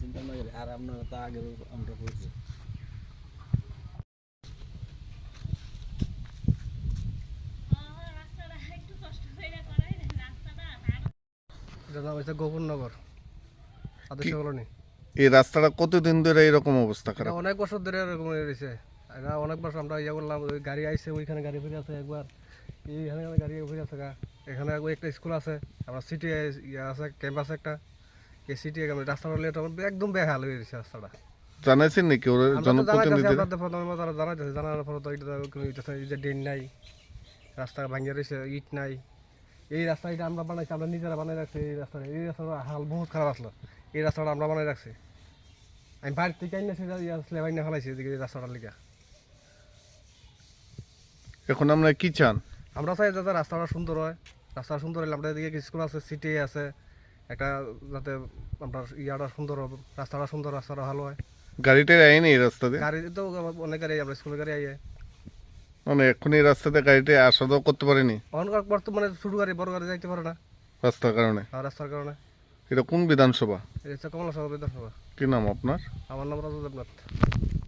চিন্তা না করে আর আপনারা তো আগেও আমরা গোপননগর। আদর্শ কলোনি এই রাস্তাটা কতদিন ধরে এরকম অবস্থা খারাপ? অনেক বছর ধরে এরকম রয়েছে। এটা অনেক বছর আমরা ইয়ে করলাম ওই গাড়ি আইছে ওইখানে গাড়ি ফিরে আছে একবার। এইখানে গাড়ি ফিরে আছে গা এখানে একবার একটা স্কুল আছে আমরা সিটি ইয়ে আছে ক্যাম্প আছে একটা। সিটি রাস্তাটা হলে একদম বেহাল হয়ে গেছে রাস্তাটা। জানাইছেন নাকি ওর আমরা তো জানাইতেছি জনপ্রতিনিধিরা আপনাদের প্রথমে তারা জানাইতেছে জানানোর পরে তো এটা তো কোনো এটা এই যে ড্রেন নাই রাস্তা ভাঙিয়ে রয়েছে ইট নাই। এই রাস্তা এটা আমরা বানাইছি আমরা নিজেরা বানাই রাখছি এই রাস্তাটা এই রাস্তাটা হাল বহুত খারাপ আসলো এই রাস্তাটা আমরা বানাই রাখছি। আমি বাড়ির থেকে আইনা সেটা আসলে ফেলাইছি এদিকে রাস্তাটার লিগা। এখন আমরা কি চান? আমরা চাই যাতে রাস্তাটা সুন্দর হয় রাস্তা সুন্দর হলে আমরা এদিকে স্কুল আছে সিটি আছে একটা যাতে আমরা ইয়াটা সুন্দর হবে রাস্তাটা সুন্দর রাস্তাটা ভালো হয়। গাড়িটা আইনি এই রাস্তাতে? গাড়ি তো অনেক গাড়ি আমরা স্কুলের গাড়ি আইয়ে মানে এখন এই রাস্তাতে গাড়িটা আসা যাওয়া করতে পারেনি? অনকার বর্তমানে ছোট গাড়ি বড় গাড়ি যাইতে পারে না। রাস্তার কারণে? আর রাস্তার কারণে। এটা কোন বিধানসভা? এটা হচ্ছে কমলা বিধানসভা। কি নাম আপনার? আমার নাম রাজু দেবনাথ।